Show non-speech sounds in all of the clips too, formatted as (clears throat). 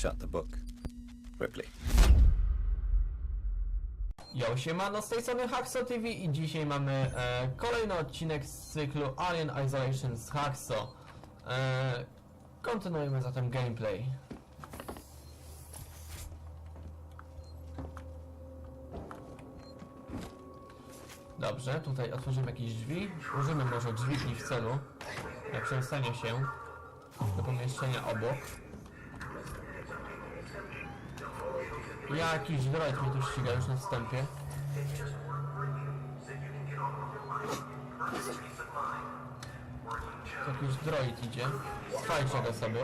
shut the book. Ripley. Yo, siemano, z tej strony Hackso TV i dzisiaj mamy e, kolejny odcinek z cyklu Alien Isolation z Hackso. E, kontynuujemy zatem gameplay. Dobrze, tutaj otworzymy jakieś drzwi. Użyjmy może dźwigni w celu na przedostanie się do pomieszczenia obok. Jakiś droid mnie tu ściga już na wstępie. Jakiś droid idzie. Fajczę go sobie.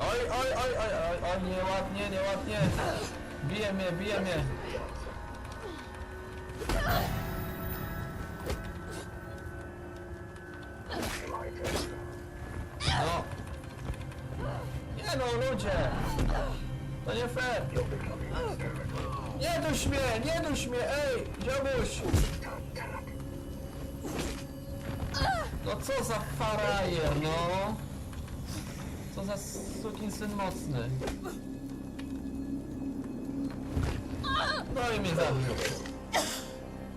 Oj, oj, oj, oj, oj, oj, nieładnie, nieładnie. Bije mnie, bije mnie. Za syn mocny. No i mnie zabił.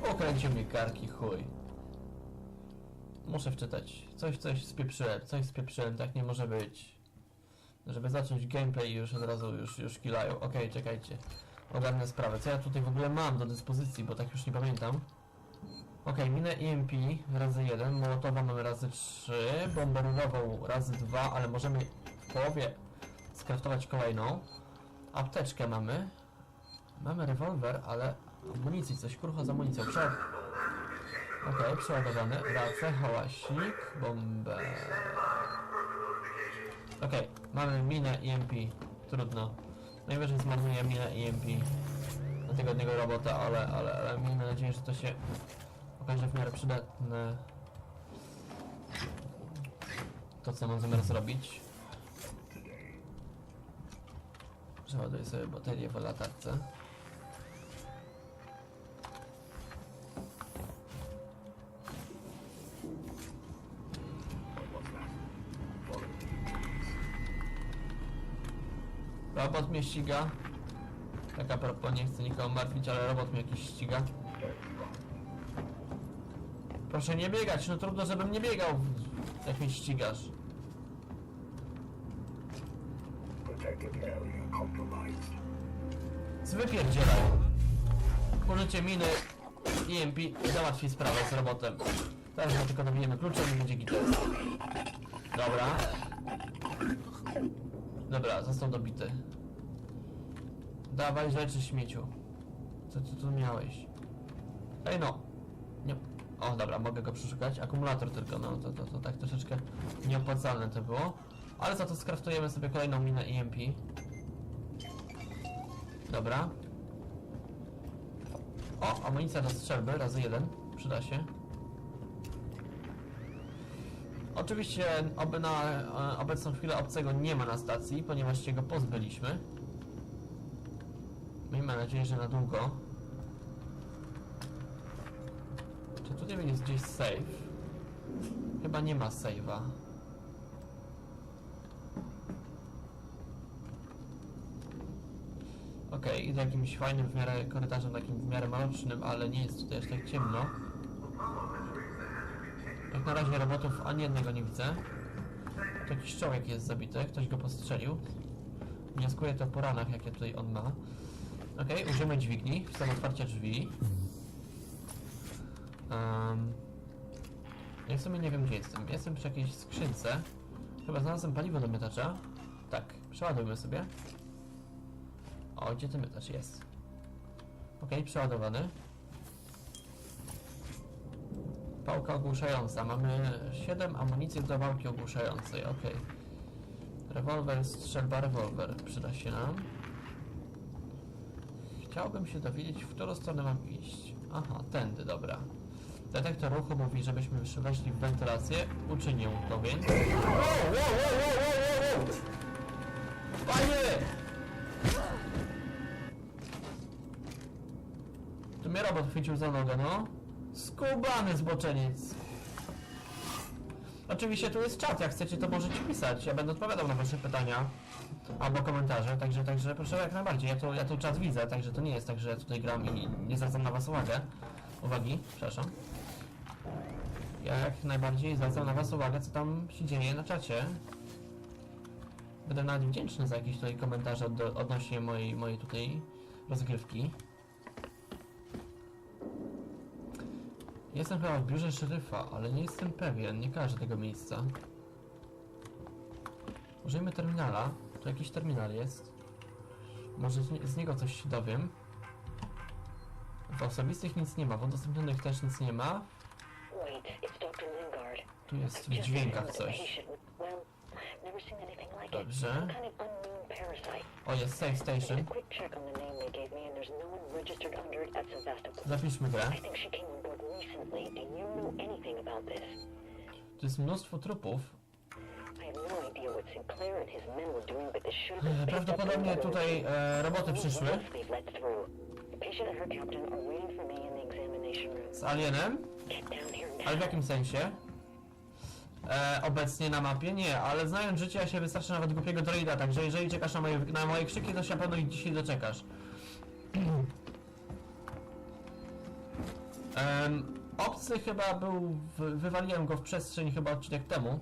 Okręcił mi karki, chuj. Muszę wczytać. Coś, coś spieprzyłem, coś spieprzyłem, tak nie może być. Żeby zacząć gameplay już od razu już, już killają. Okej, czekajcie. Ogarnę sprawę. Co ja tutaj w ogóle mam do dyspozycji, bo tak już nie pamiętam. Okej, minę EMP razy 1, Mołotowa mamy razy 3, bomberową razy 2, ale możemy w połowie skraftować kolejną. Apteczkę mamy. Mamy rewolwer, ale amunicji, coś krucho z amunicją. Prze... Okej, przeładowany. Racę, hałasik, bombę. Okej, mamy minę EMP. Trudno. Najwyżej zmarnuję minę EMP na tego jednego robota, ale, ale, ale miejmy nadzieję, że to się okaże w miarę przydatne. To, co mam zamiar zrobić. Przeładuję sobie baterię w latarce. Robot mnie ściga. Tak a propos, nie chcę nikogo martwić, ale robot mnie jakiś ściga. Proszę nie biegać, no trudno, żebym nie biegał, jak mnie ścigasz. Protected area compromised. Wypierdzielaj. Użycie miny EMP załatwi sprawę z robotem. Teraz my tylko nabijemy kluczem i będzie gites. Dobra. Dobra, został dobity. Dawaj rzeczy śmieciu. Co ty tu miałeś? Ej no. Nie. O, dobra, mogę go przeszukać. Akumulator tylko, no to, to, to tak troszeczkę nieopłacalne to było. Ale za to skraftujemy sobie kolejną minę EMP. Dobra. O, amunicja do strzelby, razy jeden. Przyda się. Oczywiście oby na e, obecną chwilę obcego nie ma na stacji, ponieważ się go pozbyliśmy. Miejmy nadzieję, że na długo. Czy tutaj jest gdzieś save? Chyba nie ma save'a. Okej, idę jakimś fajnym w miarę korytarzem, takim w miarę mrocznym, ale nie jest tutaj aż tak ciemno. Jak na razie robotów ani jednego nie widzę. Tu jakiś człowiek jest zabity, ktoś go postrzelił. Wnioskuję to po ranach, jakie tutaj on ma. Okej, użyjmy dźwigni w celu otwarcia drzwi. Um, ja w sumie nie wiem gdzie jestem. Jestem przy jakiejś skrzynce. Chyba znalazłem paliwo do miotacza. Tak, przeładujmy sobie. O, gdzie miotacz jest? Okej, przeładowany. Pałka ogłuszająca. Mamy 7 amunicji do pałki ogłuszającej. Okej. Rewolwer, strzelba, rewolwer. Przyda się nam. Chciałbym się dowiedzieć, w którą stronę mam iść. Aha, tędy, dobra. Detektor ruchu mówi, żebyśmy weszli w wentylację. Uczynię to więc. Panie! Mnie robot chwycił za nogę, no. Skubany zboczeniec. Oczywiście tu jest czat, jak chcecie to możecie pisać, ja będę odpowiadał na wasze pytania albo komentarze, także, także proszę jak najbardziej, ja tu, ja tu czat widzę, także to nie jest tak, że tutaj gram i nie zwracam na was uwagę, uwagi, przepraszam. Ja jak najbardziej zwracam na was uwagę, co tam się dzieje na czacie. Będę nawet wdzięczny za jakieś tutaj komentarze od, odnośnie mojej, mojej tutaj rozgrywki. Jestem chyba w biurze szeryfa, ale nie jestem pewien, nie kojarzę tego miejsca. Użyjmy terminala. Tu jakiś terminal jest. Może z, nie- z niego coś się dowiem. W osobistych nic nie ma, w udostępnionych też nic nie ma. Tu jest w dźwiękach coś. Dobrze. Parasite. O, jest Did station. a quick check on the name they gave me, and there's no one registered under it at Sevastopol. Zapiszmy grę. I think she came on board recently. Do you know anything about this? Tu jest mnóstwo trupów. I have no idea what Sinclair and his men were doing, but this should have been picked up Prawdopodobnie tutaj e, roboty przyszły What else they've let through? The patient and her captain are waiting for me in the examination room. z alienem. Get down here now. Ale w jakim sensie? E, obecnie na mapie? Nie, ale znając życie, ja się wystarczy nawet głupiego droida, także jeżeli czekasz na moje, na moje krzyki, to się na pewno i dzisiaj doczekasz. (clears throat) Em, obcy chyba był, wywaliłem go w przestrzeń chyba odcinek temu.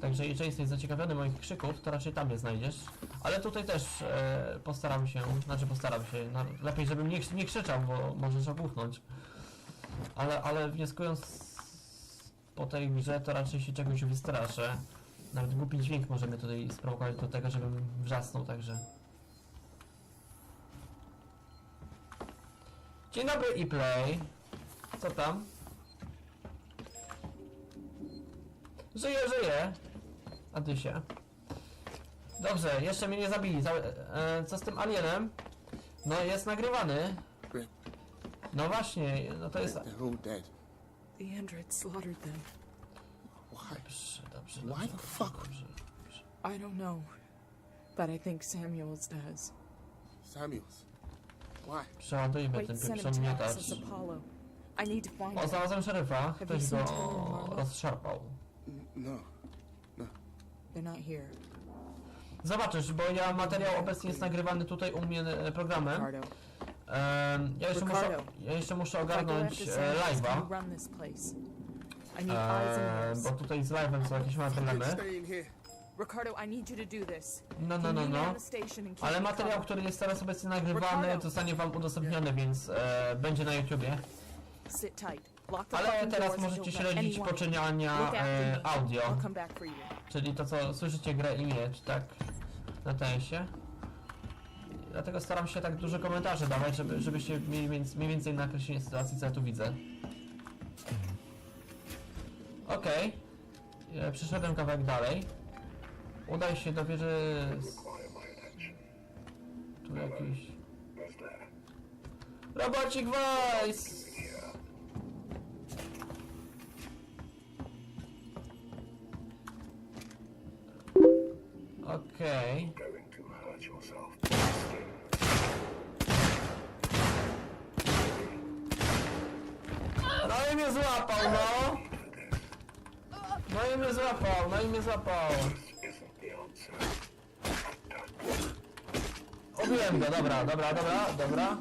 Także jeżeli jesteś zaciekawiony moich krzyków, to raczej tam je znajdziesz. Ale tutaj też e, postaram się, znaczy postaram się, no, lepiej żebym nie, nie krzyczał, bo możesz ogłuchnąć. Ale, ale wnioskując po tej grze, to raczej się czegoś wystraszę. Nawet głupi dźwięk może mnie tutaj sprowokować do tego, żebym wrzasnął, także... Dzień dobry i play. Co tam? Żyję, żyję. A ty się. Dobrze, jeszcze mnie nie zabili. Za, e, co z tym alienem? No jest nagrywany. No właśnie, no to jest... The android slaughtered them. Why? Dobrze, dobrze, Why the fuck? dobrze, dobrze. I don't know, but I think Samuels does. Samuels. Why? Przeładujmy ten Wait, to miotacz. Apollo. I need to find O, him. znalazłem szeryfa. Have Ktoś you go seen rozszarpał. N- No. They're not here. Zobaczysz, bo ja materiał obecnie jest nagrywany tutaj u mnie e, programem. Ricardo. Ja, jeszcze muszę, ja jeszcze muszę ogarnąć e, live'a. E, bo tutaj z live'em są jakieś małe problemy. Stay in here. Ricardo, I need you to do this. No, no, no, no. Ale materiał, który jest teraz obecnie nagrywany, zostanie wam udostępniony, więc e, będzie na YouTubie. Ale teraz możecie śledzić poczyniania e, audio. Czyli to co słyszycie grę i miecz, tak? Na tensie. Dlatego staram się tak dużo komentarzy dawać, żeby, żebyście mieli mniej więcej nakreślenie sytuacji, co ja tu widzę. Okej. Okay. Przeszedłem kawałek dalej. Udaj się do wieży... Tu jakiś... Robocik Voice! Złapał, no! No i mnie złapał, no i mnie złapał. Obiłem go, dobra, dobra, dobra, dobra.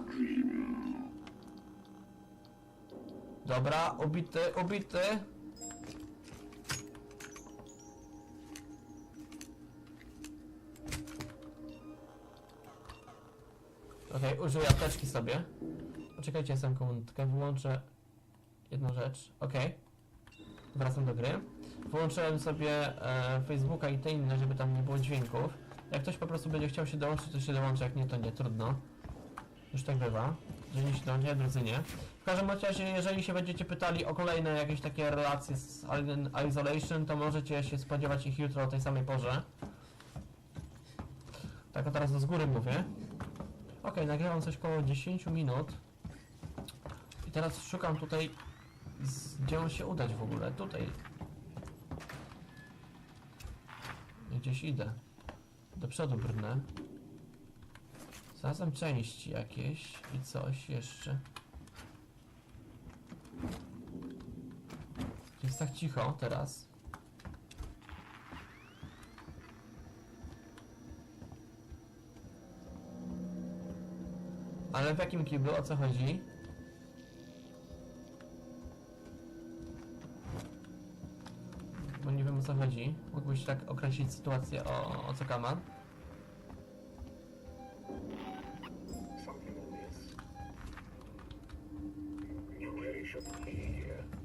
Dobra, ubity, ubity. Okej, użyję apteczki sobie. Poczekajcie sekundkę, wyłączę jedną rzecz. Okej. Wracam do gry. Wyłączyłem sobie e, Facebooka i te inne, żeby tam nie było dźwięków. Jak ktoś po prostu będzie chciał się dołączyć, to się dołączy, jak nie, to nie, trudno. Już tak bywa. Że nie się dołączy, a nie. W każdym razie, jeżeli się będziecie pytali o kolejne jakieś takie relacje z Alien Isolation, to możecie się spodziewać ich jutro o tej samej porze. Tak, a teraz z góry mówię. Ok, nagrywam coś koło 10 minut. I teraz szukam tutaj, gdzie się udać w ogóle. Tutaj. Gdzieś idę. Do przodu brnę. Znalazłem części jakieś i coś jeszcze. Jest tak cicho teraz? Ale w jakim kiblu? O co chodzi? Co chodzi. Mógłbyś tak określić sytuację o, o co kama?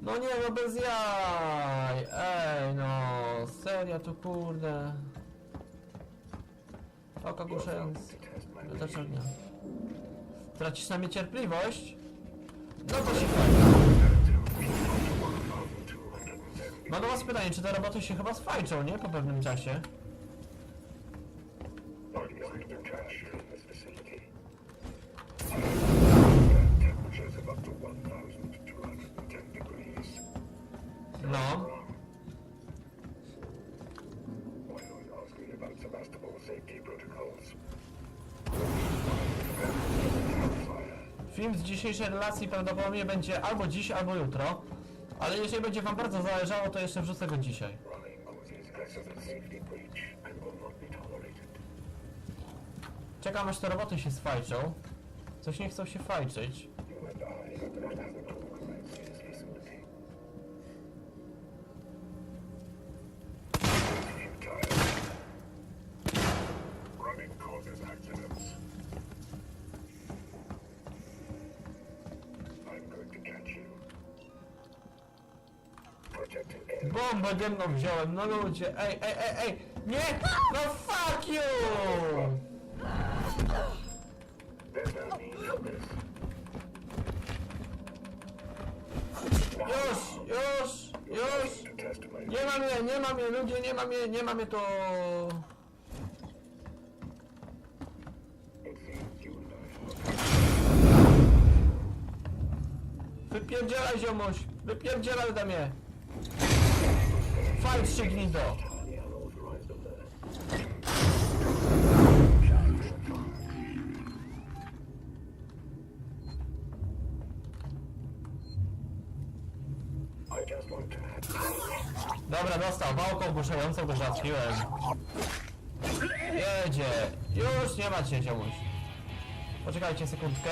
No nie, no bez jaj! Ej, no, serio tu kurde. You're głuszając. to patience. nie? Tracisz na mnie cierpliwość? No to się fajnie. Mam do was pytanie, czy te roboty się chyba sfajczą, nie? Po pewnym czasie. I'm going to catch you in this vicinity. Temperatures of up to 1,210 degrees. No. Film z dzisiejszej relacji prawdopodobnie będzie albo dziś, albo jutro. Ale jeżeli będzie wam bardzo zależało, to jeszcze wrzucę go dzisiaj. Czekam aż te roboty się sfajczą. Coś nie chcą się fajczyć. Dymną wziąłem, no ludzie, ej, ej, ej, ej, nie, no fuck you! Już, już, już! To Nie ma mnie, nie ma mnie, ludzie, nie ma mnie, nie ma mnie tu! It seems you and I have Wypierdzielaj ziomuś, wypierdzielaj ode mnie! Want to add Dobra, dostał, wałką ogłuszającą go załatwiłem. Jedzie, już nie ma cię ziomuś. Poczekajcie sekundkę.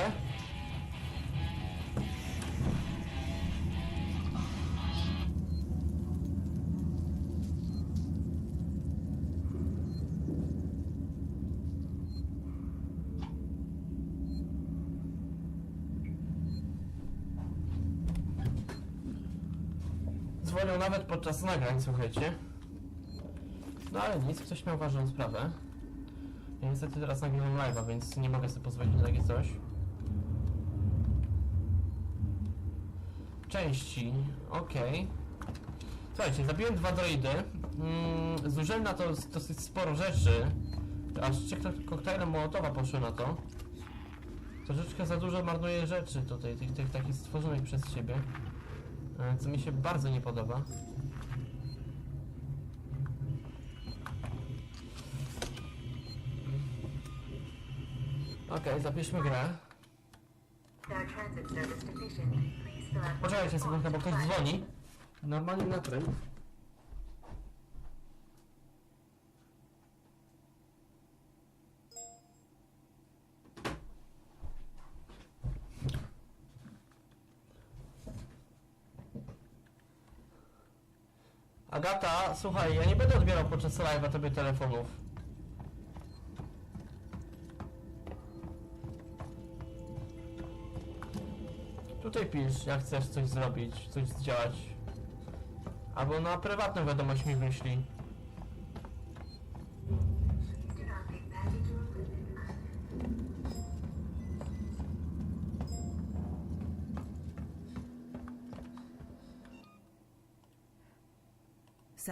Podczas nagrań, słuchajcie. No ale nic, ktoś miał ważną sprawę. Ja niestety teraz nagrywam live'a, więc nie mogę sobie pozwolić na takie coś. Części, okej. Słuchajcie, zabiłem dwa droidy. Mm, zużyłem na to dosyć sporo rzeczy. Aż trzy kok- koktajle Mołotowa poszły na to. Troszeczkę za dużo marnuję rzeczy tutaj, tych, tych takich stworzonych przez siebie. E, Co mi się bardzo nie podoba. Okej, zapiszmy grę. Poczekajcie sekundkę, bo ktoś dzwoni. Normalnie na tryb. Słuchaj, ja nie będę odbierał podczas live'a tobie telefonów. Tutaj pisz, jak chcesz coś zrobić, coś zdziałać. Albo na prywatną wiadomość mi wyślij.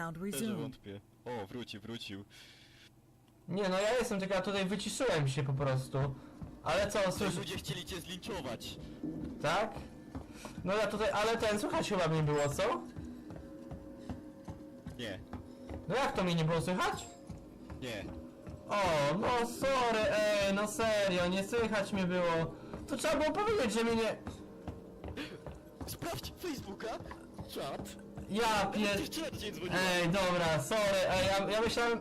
Sound Też resumed. wątpię. O, wrócił, wrócił. Nie, no ja jestem tylko, ja tutaj wyciszyłem się po prostu. Ale co, Coś słysz... ludzie chcieli cię zlinczować. Tak? No ja tutaj, ale ten, słychać chyba mnie było, co? Nie, No jak to mnie nie było słychać? nie. O, no sorry, ej, no serio, nie słychać mnie było. To trzeba było powiedzieć, że mnie nie... Sprawdź Facebooka, czat. Ja pier... Do ciebie. Ej, dobra, sorry, ej, ja, ja myślałem...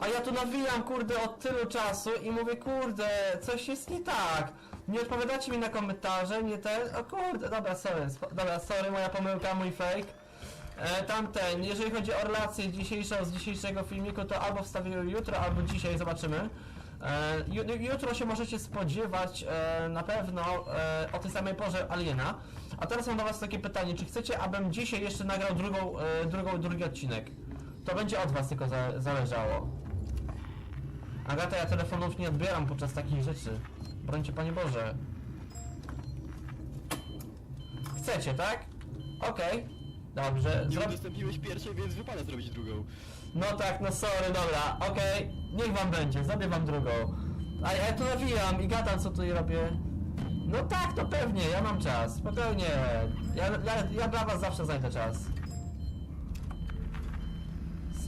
A ja tu nawijam, kurde, od tylu czasu i mówię, kurde, coś jest nie tak. Nie odpowiadacie mi na komentarze, nie ten... O kurde, dobra, sorry, spo- dobra, sorry, moja pomyłka, mój fake. E, tamten, jeżeli chodzi o relację dzisiejszą z dzisiejszego filmiku, to albo wstawię jutro, albo dzisiaj, zobaczymy. E, ju, jutro się możecie spodziewać e, na pewno e, o tej samej porze Aliena. A teraz mam do was takie pytanie, czy chcecie, abym dzisiaj jeszcze nagrał drugą, e, drugą, drugi odcinek? To będzie od was tylko za, zależało. Agata, ja telefonów nie odbieram podczas takich rzeczy. Brońcie Panie Boże. Chcecie, tak? Okej. Dobrze. Nie Zro... udostępniłeś pierwszej, więc wypada zrobić drugą. No tak, no sorry, dobra, okej. Niech wam będzie, zrobię wam drugą. A ja tu nawijam i gadam, co tu robię. No tak, to pewnie, ja mam czas, spokojnie. Ja, ja, ja dla was zawsze znajdę czas.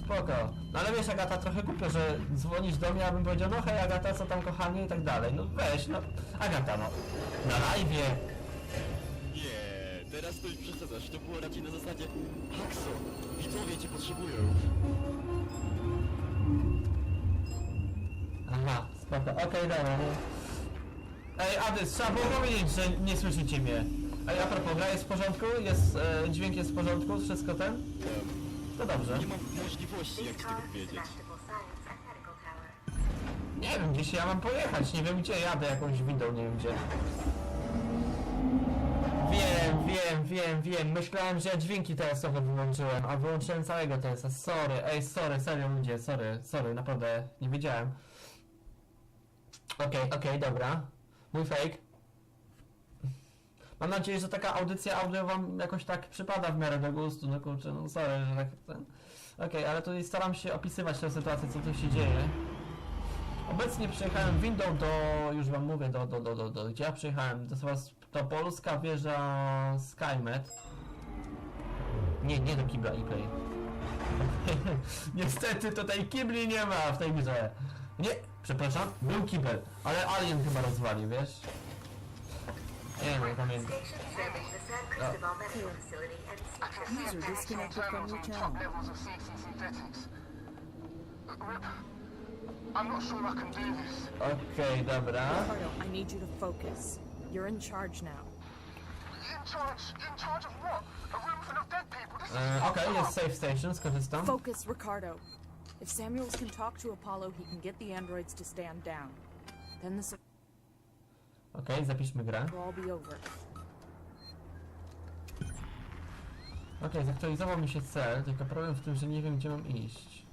Spoko. No ale wiesz Agata, trochę głupio, że dzwonisz do mnie, abym powiedział, no hej Agata, co tam kochanie i tak dalej. No weź, no. Agata, no. Na live'ie. Nie, teraz to już przesadzasz. To było raczej na zasadzie Haxo, widzowie cię potrzebują. Aha, spoko, okej, dobra. no. Ej, Adys, trzeba było powiedzieć, że nie słyszycie mnie. Ej, a propos, gra jest w porządku? Jest, e, dźwięk jest w porządku? Wszystko ten? To dobrze. Nie mam możliwości, jak ci tego powiedzieć. Nie wiem, gdzieś ja mam pojechać, nie wiem gdzie, jadę jakąś windą, nie wiem gdzie. Wiem, wiem, wiem, wiem, myślałem, że ja dźwięki TS-owe wyłączyłem, a wyłączyłem całego TS-a, sorry, ej, sorry, serio ludzie, sorry, sorry, naprawdę, nie wiedziałem. Okej, okej, dobra. Mój fake. Mam nadzieję, że taka audycja audio wam jakoś tak przypada w miarę do gustu, no kurczę, no sorry, że tak ten... Okej, ale tutaj staram się opisywać tę sytuację, co tu się dzieje. Obecnie przyjechałem windą do, już wam mówię, do, do, do, do, do gdzie ja przyjechałem? To, jest to polska wieża Skymet. Nie, nie do kibla ePlay. (laughs) Niestety tutaj kibli nie ma w tej grze. Nie, przepraszam, był kibel, ale Alien chyba rozwalił, wiesz? Nie no, nie pamiętam. Station. Rip. Okej, dobra. Ricardo, I need you to focus. You're in charge now. In charge, in charge of what? A room full of dead people? This is E, fucked Okej, up. jest safe station, skorzystam. Focus, Ricardo. If Samuels can talk to Apollo, he can get the androids to stand down. Then this Okej, zapiszmy grę. will all be over. Okej, zaktualizował mi się cel, tylko problem w tym, że nie wiem gdzie mam iść.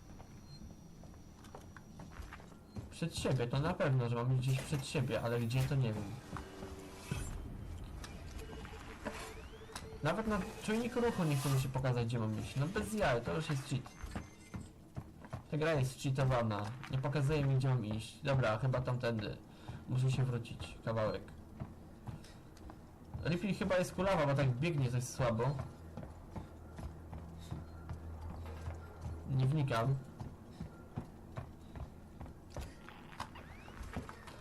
Przed siebie, to na pewno, że mam iść gdzieś przed siebie, ale gdzie to nie wiem. Nawet na czujniku ruchu nie chce mi się pokazać gdzie mam iść. No bez jaj, to już jest cheat. Ta gra jest cheatowana. Nie pokazuje mi gdzie mam iść. Dobra, chyba tamtędy. Muszę się wrócić. Kawałek. Ripley chyba jest kulawa, bo tak biegnie coś słabo. Nie wnikam.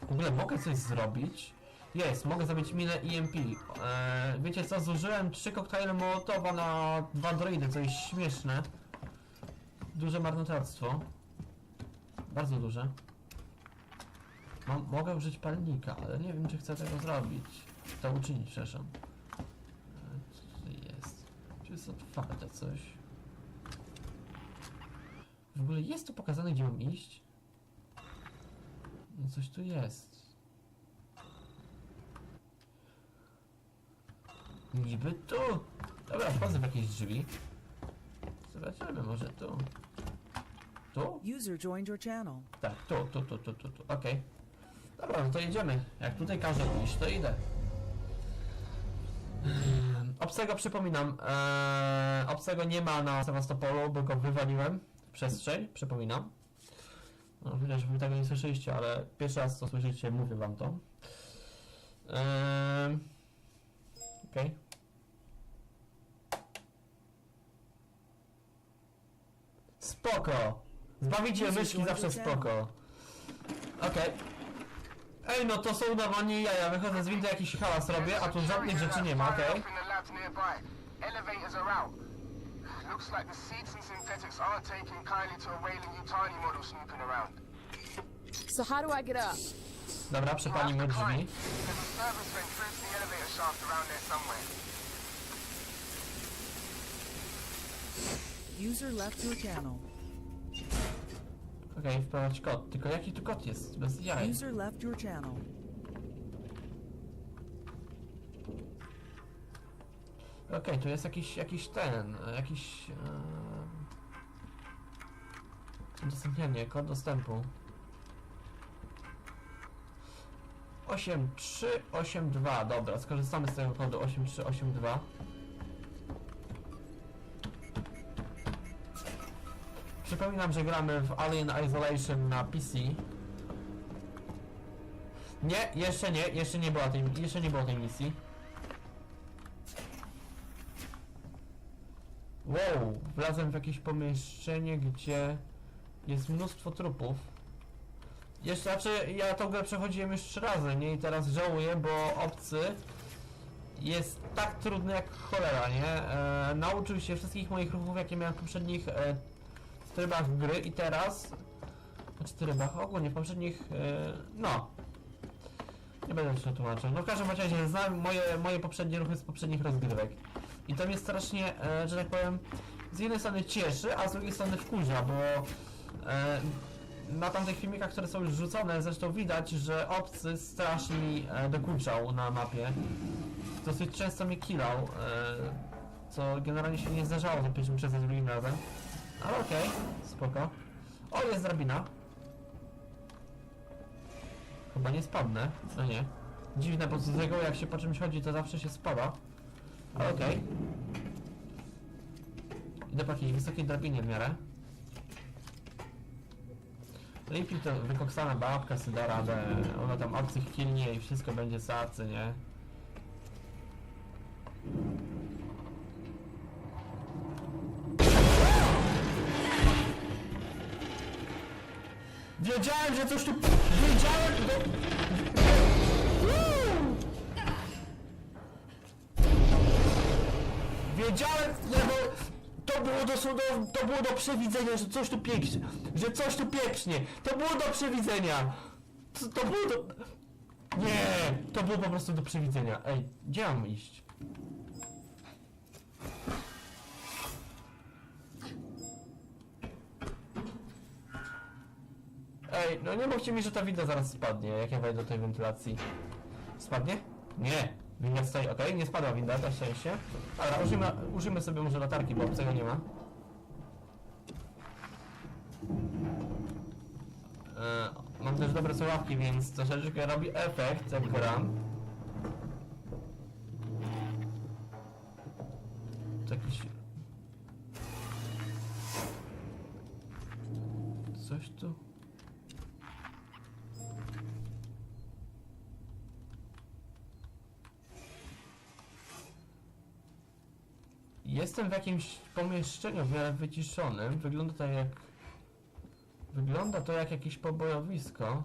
W ogóle mogę coś zrobić? Jest, mogę zrobić minę EMP. Eee, wiecie co, zużyłem trzy koktajle Mołotowa na dwa droidy, co jest śmieszne. Duże marnotrawstwo. Bardzo duże. Mam, mogę użyć palnika, ale nie wiem czy chcę tego zrobić. To uczynić, przepraszam. Eee, Co tutaj jest? Czy jest otwarte coś? W ogóle jest tu pokazane, gdzie mam iść? No coś tu jest. Niby tu. Dobra, wchodzę w jakieś drzwi. Zobaczymy, może tu. Tu? User joined your channel. Tak, tu, tu, tu, tu, tu, tu. Okej. Dobra, no to jedziemy. Jak tutaj każe iść, to idę. Ehm, Obcego przypominam, eee, obcego nie ma na Sewastopolu, bo go wywaliłem w przestrzeń, przypominam. No, widać, że wy tego nie słyszeliście, ale pierwszy raz co słyszycie, mówię wam to. Ehm, Okej. Spoko! Zbawicie myszki zawsze spoko. Okej. Ej, no to są udawanie jaja. Wychodzę z windy, jakiś hałas robię, a tu żadnych rzeczy nie ma, okej? Elevators are out. Looks like the seeds and synthetics aren't taking kindly to a Yutani model snooping around. So how do I get up? Dobra, przepalimy drzwi. There's a service vent through to the elevator shaft around there somewhere. User left your channel. Okej, wprowadź kod. Tylko jaki tu kod jest? Bez jaj. User left your channel. Okej, tu jest jakiś, jakiś ten, e, jakiś... E... Udostępnianie, kod dostępu. 8382, dobra, skorzystamy z tego kodu 8382. Przypominam, że gramy w Alien Isolation na PC. Nie, jeszcze nie, jeszcze nie była tej, jeszcze nie było tej misji. Wow, wlazłem w jakieś pomieszczenie, gdzie jest mnóstwo trupów. Jeszcze, znaczy, ja tą grę przechodziłem trzy razy, nie? I teraz żałuję, bo obcy jest tak trudny jak cholera, nie? E, nauczył się wszystkich moich ruchów, jakie miałem w poprzednich e, trybach gry i teraz... Znaczy trybach, ogólnie w poprzednich... E, no. Nie będę się tłumaczył. No w każdym razie znam moje, moje poprzednie ruchy z poprzednich rozgrywek. I to mnie strasznie, e, że tak powiem, z jednej strony cieszy, a z drugiej strony wkurza, bo e, na tamtych filmikach, które są już rzucone, zresztą widać, że obcy strasznie mi e, dokuczał na mapie. Dosyć często mnie killał, e, co generalnie się nie zdarzało za pierwszym czy drugim razem. Ale okej, spoko. O, jest drabina. Chyba nie spadnę, no nie. Dziwne, bo z tego jak się po czymś chodzi, to zawsze się spada. Ale okej. Idę po jakiejś wysokiej drabinie w miarę. Lipi to wykoksana babka sobie da radę. Ona tam obcych kilnie i wszystko będzie sacy, nie? Wiedziałem, że coś tu... Wiedziałem, że... Wiedziałem, nie, bo to było dosłownie, to było do przewidzenia, że coś tu pieknie, że coś tu pieprznie. To było do przewidzenia. To, to było do... Nie, to było po prostu do przewidzenia. Ej, gdzie mam iść? Ej, no nie mówcie mi, że ta winda zaraz spadnie, jak ja wejdę do tej wentylacji. Spadnie? Nie. Winda stoi, okej, nie spadła winda, na szczęście. Ale użyjmy, użyjmy sobie może latarki, bo obcego nie ma. E, mam też dobre słuchawki, więc troszeczkę robi efekt, jak gram. To jakiś... Coś tu... Jestem w jakimś pomieszczeniu w miarę wyciszonym. Wygląda to jak... Wygląda to jak jakieś pobojowisko.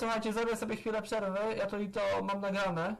Słuchajcie, zrobię sobie chwilę przerwy. Ja to i to mam nagrane.